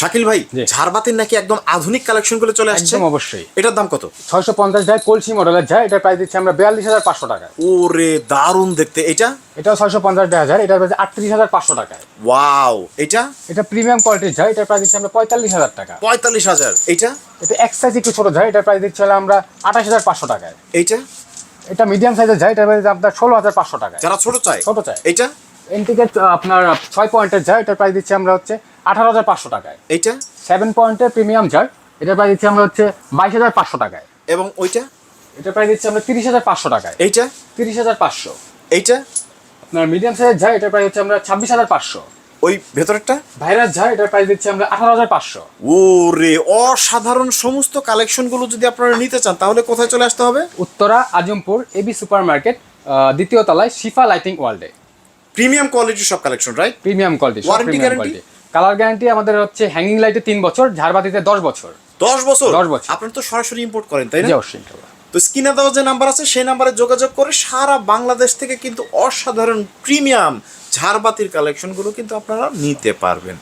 শাকিল ভাই। ঝাড়বাতির নাকি একদম আধুনিক কালেকশনগুলো চলে আসছে? অবশ্যই। এটার দাম কত? ছয়শো পঞ্চাশ যায় কলসি মডেলের যায় এটা প্রাইস দিচ্ছি আমরা বিয়াল্লিশ হাজার পাঁচশো টাকায়। ওরে দারুণ দেখতে। এটা? এটাও ছয়শো পঞ্চাশ হাজার এটার প্রাইস আটত্রিশ হাজার পাঁচশো টাকায়। ওয়াও এটা? এটা প্রিমিয়াম কোয়ালিটির যায় এটার প্রাইস দিচ্ছি আমরা পঁয়তাল্লিশ হাজার টাকা। পঁয়তাল্লিশ হাজার এটা? এটা এক সাইজ একটু ছোটো যায় এটার প্রাইস দিচ্ছি আমরা আঠাশ হাজার পাঁচশো টাকায়। এইটা? এটা মিডিয়াম সাইজের যায় এটার প্রাইস আপনার ষোলো হাজার পাঁচশো টাকায়। যারা ছোট চায়? ছোট চায়। এইটা? এনটিকে আপনার ছয় পয়েন্টের যায় এটার প্রাইস দিচ্ছি আমরা হচ্ছে আঠারো হাজার পাঁচশো টাকায়। এইটা? সেভেন পয়েন্টের প্রিমিয়াম জার এটার প্রাইস দিচ্ছি আমরা হচ্ছে বাইশ হাজার পাঁচশো টাকায়। এবং ওইটা? এটার প্রাইস দিচ্ছি আমরা তিরিশ হাজার পাঁচশো টাকায়। এইটা? তিরিশ হাজার পাঁচশো। এইটা? আপনার মিডিয়াম সাইজের যায় এটার প্রাইস হচ্ছে আমরা ছাব্বিশ হাজার পাঁচশো। ওই ভেতরেরটা? ভাইরাস যায় এটার প্রাইস দিচ্ছি আমরা আঠারো হাজার পাঁচশো। ওরে অসাধারণ সমস্ত কালেকশনগুলো যদি আপনারা নিতে চান তাহলে কোথায় চলে আসতে হবে? Uttara Azampur AB super market দ্বিতীয় তলায় শিফা লাইটিং ওয়ার্ল্ডে প্রিমিয়াম কোয়ালিটির সব collection right premium quality warranty guarantee colour guarantee আমাদের হচ্ছে হ্যাঙ্গিং লাইটে তিন বছর ঝাড়বাতিতে দশ বছর। দশ বছর? 10 বছর। আপনারা তো সরাসরি ইম্পোর্ট করেন তাই না? অবশ্যই তো স্ক্রিনে দেওয়া যে নাম্বার আছে সেই নাম্বারে যোগাযোগ করে সারা বাংলাদেশ থেকে কিন্তু অসাধারণ প্রিমিয়াম ঝাড়বাতির কালেকশনগুলো কিন্তু আপনারা নিতে পারবেন।